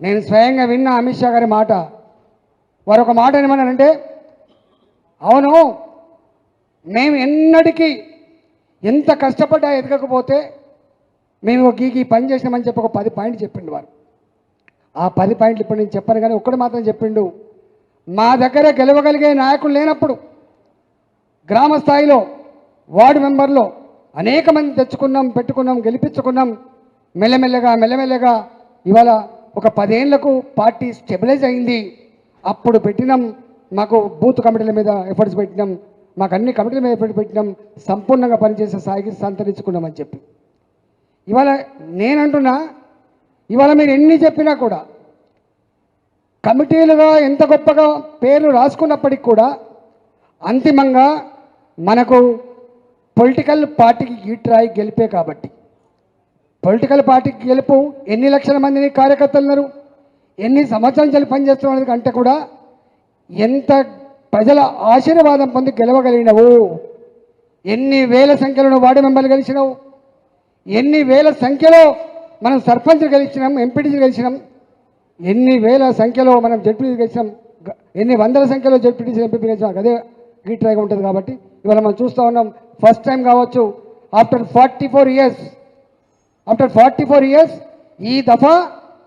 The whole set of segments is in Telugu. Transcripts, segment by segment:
నేను స్వయంగా విన్న అమిత్ షా గారి మాట. వారు ఒక మాట ఏమన్నారంటే అవును మేము ఎన్నటికీ ఎంత కష్టపడ్డా ఎదగకపోతే మేము ఒక గీకి పని చేసినామని చెప్పి ఒక పది పాయింట్లు చెప్పిండు వారు. ఆ పది పాయింట్లు ఇప్పుడు నేను చెప్పాను కానీ ఒక్కడు మాత్రం చెప్పిండు. మా దగ్గర గెలవగలిగే నాయకులు లేనప్పుడు గ్రామ స్థాయిలో వార్డు మెంబర్లో అనేక మంది తెచ్చుకున్నాం పెట్టుకున్నాం గెలిపించుకున్నాం మెల్లమెల్లగా మెల్లమెల్లగా ఇవాళ ఒక పదేళ్ళకు పార్టీ స్టెబిలైజ్ అయింది. అప్పుడు పెట్టినాం మాకు బూత్ కమిటీల మీద ఎఫర్ట్స్ పెట్టినాం మాకు అన్ని కమిటీల మీద ఎఫర్ట్ పెట్టినాం సంపూర్ణంగా పనిచేసే స్థాయికి సంతరించుకున్నామని చెప్పి. ఇవాళ నేనంటున్నా ఇవాళ మీరు ఎన్ని చెప్పినా కూడా కమిటీలుగా ఎంత గొప్పగా పేర్లు రాసుకున్నప్పటికి కూడా అంతిమంగా మనకు పొలిటికల్ పార్టీకి గీట్రాయి గెలిపే కాబట్టి. పొలిటికల్ పార్టీకి గెలుపు ఎన్ని లక్షల మందిని కార్యకర్తలు ఉన్నారు ఎన్ని సంవత్సరాలు నుంచి పనిచేస్తున్న కంటే కూడా ఎంత ప్రజల ఆశీర్వాదం పొంది గెలవగలిగినవు? ఎన్ని వేల సంఖ్యలో వార్డు మెంబర్లు గెలిచినావు? ఎన్ని వేల సంఖ్యలో మనం సర్పంచ్ గెలిచినాం ఎంపీటీసీ గెలిచినాం? ఎన్ని వేల సంఖ్యలో మనం జడ్పీటీసీ గెలిచినాం? ఎన్ని వందల సంఖ్యలో జడ్పీటీసీ ఎంపీ గెలిచినాం? అదే గీట్రాయిగా ఉంటుంది కాబట్టి ఇవాళ మనం చూస్తూ ఉన్నాం. ఫస్ట్ టైం కావచ్చు. After forty four years after forty four years ఈ దఫా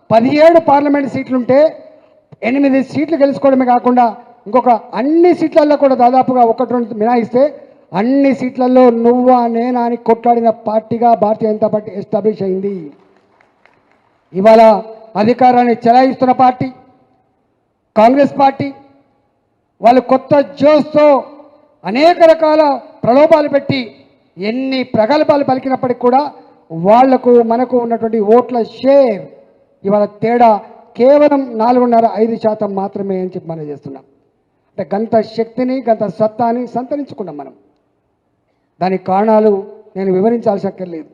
పదిహేడు పార్లమెంట్ సీట్లుంటే ఎనిమిది సీట్లు గెలుచుకోవడమే కాకుండా ఇంకొక అన్ని సీట్లలో కూడా దాదాపుగా ఒకటి రెండు మినాయిస్తే అన్ని సీట్లలో నువ్వా నేనా అని కొట్లాడిన పార్టీగా భారతీయ జనతా పార్టీ ఎస్టాబ్లిష్ అయింది. ఇవాళ అధికారాన్ని చెలాయిస్తున్న పార్టీ కాంగ్రెస్ పార్టీ వాళ్ళు కొత్త జోస్తో అనేక రకాల ప్రలోభాలు పెట్టి ఎన్ని ప్రగల్భాలు పలికినప్పటికి కూడా వాళ్ళకు మనకు ఉన్నటువంటి ఓట్ల షేర్ ఇవాళ తేడా కేవలం నాలుగున్నర ఐదు శాతం మాత్రమే అని చెప్పి మనం చేస్తున్నాం. అంటే గంత శక్తిని గంత సత్తాని సంతరించుకున్నాం మనం. దానికి కారణాలు నేను వివరించాల్సి అక్కర్లేదు.